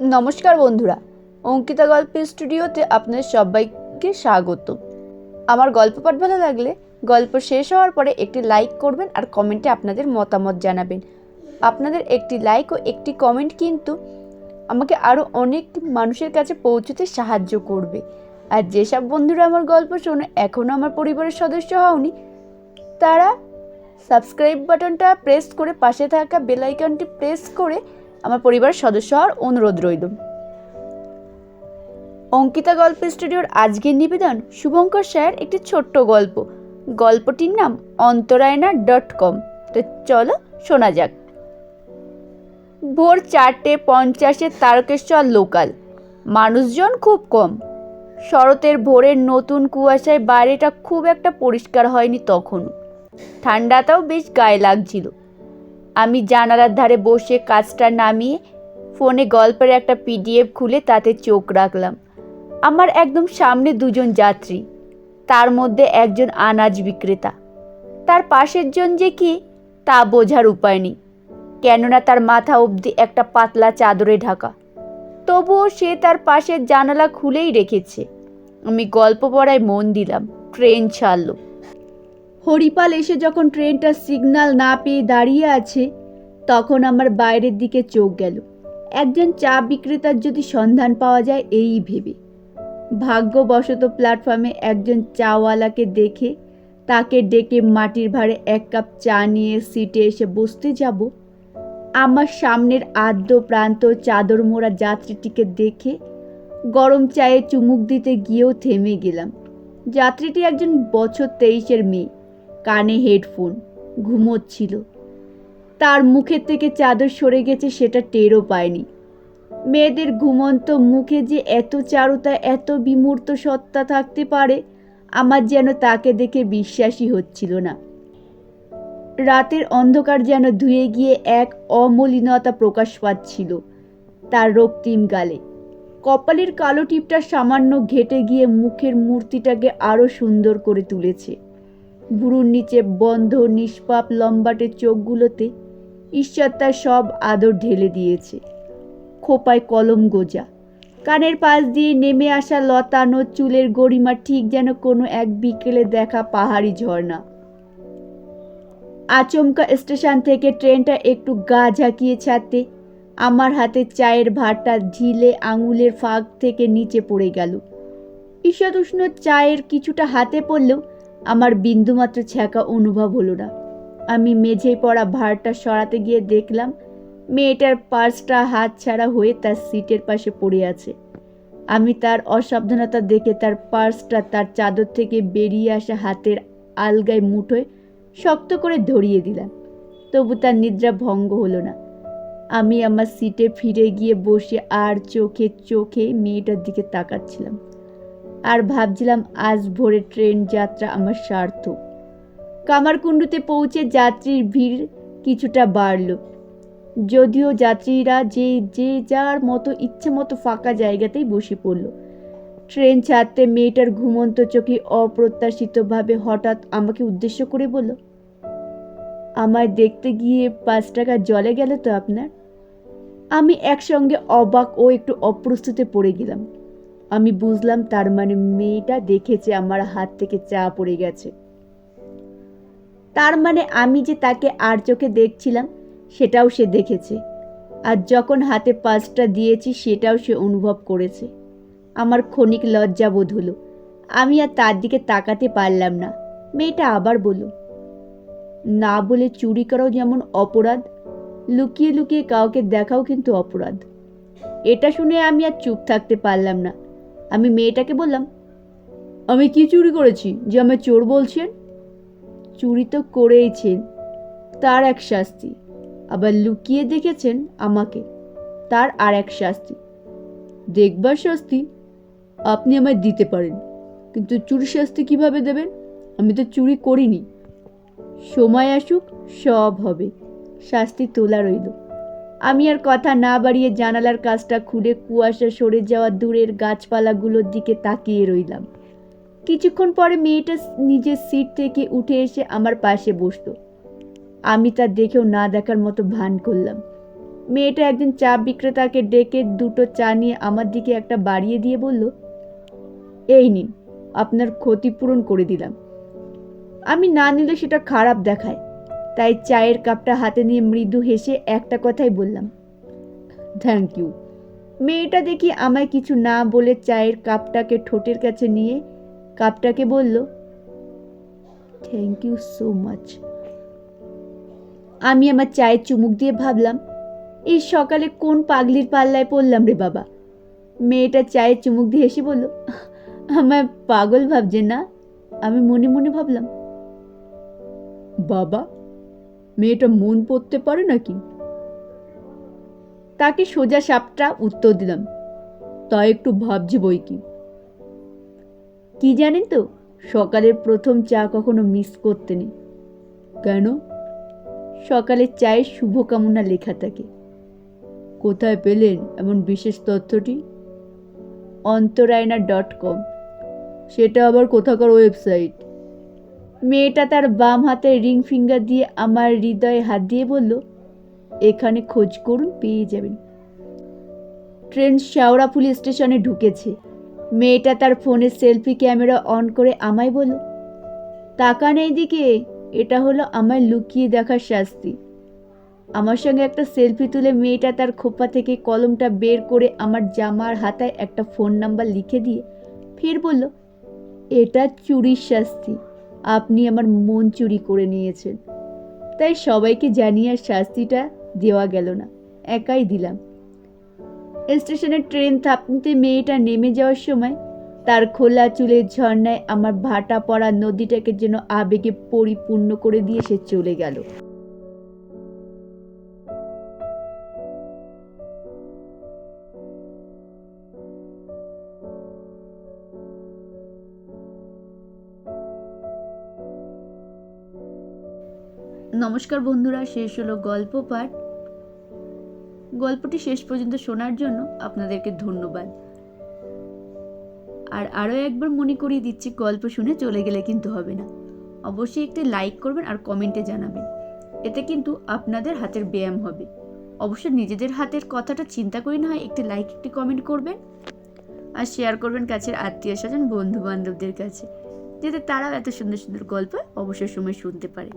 নমস্কার বন্ধুরা, অঙ্কিতা গল্পের স্টুডিওতে আপনাদের সবাইকে স্বাগত। আমার গল্প পাঠ ভালো লাগলে গল্প শেষ হওয়ার পরে একটি লাইক করবেন আর কমেন্টে আপনাদের মতামত জানাবেন। আপনাদের একটি লাইক ও একটি কমেন্ট কিন্তু আমাকে আরও অনেক মানুষের কাছে পৌঁছতে সাহায্য করবে। আর যেসব বন্ধুরা আমার গল্প শোনে এখনও আমার পরিবারের সদস্য হওনি, তারা সাবস্ক্রাইব বাটনটা প্রেস করে পাশে থাকা বেল আইকনটি প্রেস করে আমার পরিবারের সদস্য হওয়ার অনুরোধ রইল। অঙ্কিতা গল্প স্টুডিওর আজকের নিবেদন শুভঙ্কর স্যার একটি ছোট্ট গল্প। গল্পটির নাম অন্তরায়না ডট কম। তো চলো শোনা যাক। ভোর চারটে পঞ্চাশে তারকেশ্বর লোকাল। মানুষজন খুব কম। শরতের ভোরের নতুন কুয়াশায় বাইরেটা খুব একটা পরিষ্কার হয়নি তখন ঠান্ডাটাও বেশ গায়ে লাগছিল। আমি জানালার ধারে বসে কাজটা নামিয়ে ফোনে গল্পের একটা পিডিএফ খুলে তাতে চোখ রাখলাম। আমার একদম সামনে দুজন যাত্রী, তার মধ্যে একজন আনাজ বিক্রেতা। তার পাশের জন যে কি, তা বোঝার উপায় নেই, কেননা তার মাথা অবধি একটা পাতলা চাদরে ঢাকা। তবুও সে তার পাশের জানালা খুলেই রেখেছে। আমি গল্প পড়ায় মন দিলাম, ট্রেন ছাড়লো। হরিপাল এসে যখন ট্রেনটা সিগন্যাল না পেয়ে দাঁড়িয়ে আছে, তখন আমার বাইরের দিকে চোখ গেল। একজন চা বিক্রেতার যদি সন্ধান পাওয়া যায়, এই ভেবে। ভাগ্যবশত প্ল্যাটফর্মে একজন চাওয়ালাকে দেখে, তাকে ডেকে মাটির ভাড়ে এক কাপ চা নিয়ে সিটে এসে বসতে যাব। আমার সামনের আদ্য প্রান্ত চাদর মোড়া যাত্রীটিকে দেখে, গরম চায়ে চুমুক দিতে গিয়েও থেমে গেলাম। যাত্রীটি একজন বছর তেইশের মেয়ে। কানে হেডফোন, ঘুমোচ্ছিল। তার মুখের থেকে চাদর সরে গেছে সেটা টেরও পায়নি। মেয়েদের ঘুমন্ত মুখে যে এত চারুতা, এত বিমূর্ত সত্তা থাকতে পারে, আমার যেন তাকে দেখে বিশ্বাসই হচ্ছিল না। রাতের অন্ধকার যেন ধুয়ে গিয়ে এক অমলিনতা প্রকাশ পাচ্ছিল তার রক্তিম গালে। কপালের কালো টিপটা সামান্য ঘেটে গিয়ে মুখের মূর্তিটাকে আরও সুন্দর করে তুলেছে। ভুরুর নিচে বন্ধ, নিষ্পাপ লম্বাটে চোখগুলোতে ঈশ্বর তার সব আদর ঢেলে দিয়েছে। খোপায় কলম গোজা। কানের পাশ দিয়ে নেমে আসা লতানো চুলের গরিমা ঠিক যেন কোনো এক বিকেলে দেখা পাহাড়ি ঝর্ণা। আচমকা স্টেশন থেকে ট্রেনটা একটু গা ঝাঁকিয়ে ছাড়তে আমার হাতে চায়ের ভাতটা ঢিলে আঙুলের ফাঁক থেকে নিচে পড়ে গেল। ঈষদুষ্ণ চায়ের কিছুটা হাতে পড়লেও আমার বিন্দুমাত্র ছ্যাঁকা অনুভব হলো না। আমি মেঝেই পড়া ভারটা সরাতে গিয়ে দেখলাম, মেয়েটার পার্সটা হাত ছাড়া হয়ে তার সিটের পাশে পড়ে আছে। আমি তার অসাবধানতা দেখে তার পার্সটা তার চাদর থেকে বেরিয়ে আসা হাতের আলগায় মুঠোয় শক্ত করে ধরিয়ে দিলাম। তবু তার নিদ্রা ভঙ্গ হলো না। আমি আমার সিটে ফিরে গিয়ে বসে আর চোখে চোখে মেয়েটার দিকে তাকাচ্ছিলাম। আর ভাবছিলাম, আজ ভোরে ট্রেন যাত্রা আমার সার্থক। কামারকুণ্ডুতে পৌঁছে যাত্রীর ভিড় কিছুটা বাড়ল। যদিও যাত্রীরা যে যে যার মতো ইচ্ছে মতো ফাঁকা জায়গাতেই বসে পড়ল। ট্রেন ছাড়তে মেয়েটার ঘুমন্ত চোখে অপ্রত্যাশিতভাবে হঠাৎ আমাকে উদ্দেশ্য করে বলল, আমায় দেখতে গিয়ে পাঁচ টাকা জলে গেল তো আপনার? আমি একসঙ্গে অবাক ও একটু অপ্রস্তুতে পড়ে গেলাম। আমি বুঝলাম তার মানে মেয়েটা দেখেছে আমার হাত থেকে চা পড়ে গেছে। তার মানে আমি যে তাকে আর চোখে দেখছিলাম, সেটাও সে দেখেছে। আর যখন হাতে পাঁচটা দিয়েছি, সেটাও সে অনুভব করেছে। আমার ক্ষণিক লজ্জা বোধ হলো। আমি আর তার দিকে তাকাতে পারলাম না। মেয়েটা আবার বলল, না বলে চুরি করাও যেমন অপরাধ, লুকিয়ে লুকিয়ে কাউকে দেখাও কিন্তু অপরাধ। এটা শুনে আমি আর চুপ থাকতে পারলাম না। আমি মেয়েটাকে বললাম আমি কি চুরি করেছি যে আমায় চোর বলছেন? চুরি তো করেইছেন তার এক শাস্তি। আবার লুকিয়ে দেখেছেন আমাকে তার আর এক শাস্তি। দেখবার শাস্তি আপনি আমায় দিতে পারেন কিন্তু চুরি শাস্তি কীভাবে দেবেন? আমি তো চুরি করিনি। সময় আসুক সব হবে। শাস্তি তোলা রইল। আমি আর কথা না বাড়িয়ে জানালার কাজটা খুলে কুয়াশা সরে যাওয়া দূরের গাছপালাগুলোর দিকে তাকিয়ে রইলাম। কিছুক্ষণ পরে মেয়েটা নিজের সিট থেকে উঠে এসে আমার পাশে বসতো আমি তা দেখেও না দেখার মতো ভান করলাম। মেয়েটা একজন চা বিক্রেতাকে ডেকে দুটো চা নিয়ে আমার দিকে একটা বাড়িয়ে দিয়ে বলল, এই নিন, আপনার ক্ষতিপূরণ করে দিলাম। আমি না নিলে সেটা খারাপ দেখায়। তাই চায়ের কাপটা হাতে নিয়ে মৃদু হেসে একটা কথাই বললাম থ্যাংক ইউ মেয়েটা দেখি আমায় কিছু না বলে চায়ের কাপটাকে ঠোঁটের কাছে নিয়ে কাপটাকে বলল থ্যাংক ইউ সো মাচ আমি আমার চায়ের চুমুক দিয়ে ভাবলাম, এই সকালে কোন পাগলির পাল্লায় পড়লাম রে বাবা? মেয়েটা চায়ের চুমুক দিয়ে হেসে বলল আমার পাগল ভাবছে না? আমি মনে মনে ভাবলাম, বাবা মেয়েটা মন পড়তে পারে নাকি? তাকে সোজা সাপটা উত্তর দিলাম। তা একটু ভাবছি বই কি। কি জানেন তো, সকালের প্রথম চা কখনো মিস করতে নেই। কেন? সকালের চায়ের শুভকামনা লেখা থাকে। কোথায় পেলেন এমন বিশেষ তথ্যটি? অন্তরায়না ডট কম। সেটা আবার কোথাকার ওয়েবসাইট? মেয়েটা তার বাম হাতে রিং ফিঙ্গার দিয়ে আমার হৃদয়ে হাত দিয়ে বলল, এখানে খোঁজ করুন, পেয়ে যাবেন। ট্রেন শেওড়াফুলি স্টেশনে ঢুকেছে। মেয়েটা তার ফোনে সেলফি ক্যামেরা অন করে আমায় বলল তাকান এইদিকে এটা হলো আমায় লুকিয়ে দেখার শাস্তি। আমার সঙ্গে একটা সেলফি তুলে মেয়েটা তার খোপা থেকে কলমটা বের করে আমার জামার হাতায় একটা ফোন নাম্বার লিখে দিয়ে ফের বলল, এটা চুরির শাস্তি। আপনি আমার মন চুরি করে নিয়েছেন। তাই সবাইকে জানিয়ে আর শাস্তিটা দেওয়া গেল না। একাই দিলাম। স্টেশনের ট্রেন থামতে মেয়েটা নেমে যাওয়ার সময় তার খোলা চুলের ঝর্ণায় আমার ভাটা পড়া নদীটাকে যেন আবেগে পরিপূর্ণ করে দিয়ে সে চলে গেল। নমস্কার বন্ধুরা, শেষ হলো গল্প পাঠ। গল্পটি শেষ পর্যন্ত শোনার জন্য আপনাদেরকে ধন্যবাদ। আর আরও একবার মনে করিয়ে দিচ্ছি, গল্প শুনে চলে গেলে কিন্তু হবে না। অবশ্যই একটি লাইক করবেন আর কমেন্টে জানাবেন। এতে কিন্তু আপনাদের হাতের ব্যায়াম হবে। অবশ্যই নিজেদের হাতের কথাটা চিন্তা করি না হয় একটি লাইক, একটি কমেন্ট করবেন আর শেয়ার করবেন কাছের আত্মীয় স্বজন বন্ধু বান্ধবদের কাছে, যাতে তারাও এত সুন্দর সুন্দর গল্প অবসর সময় শুনতে পারে।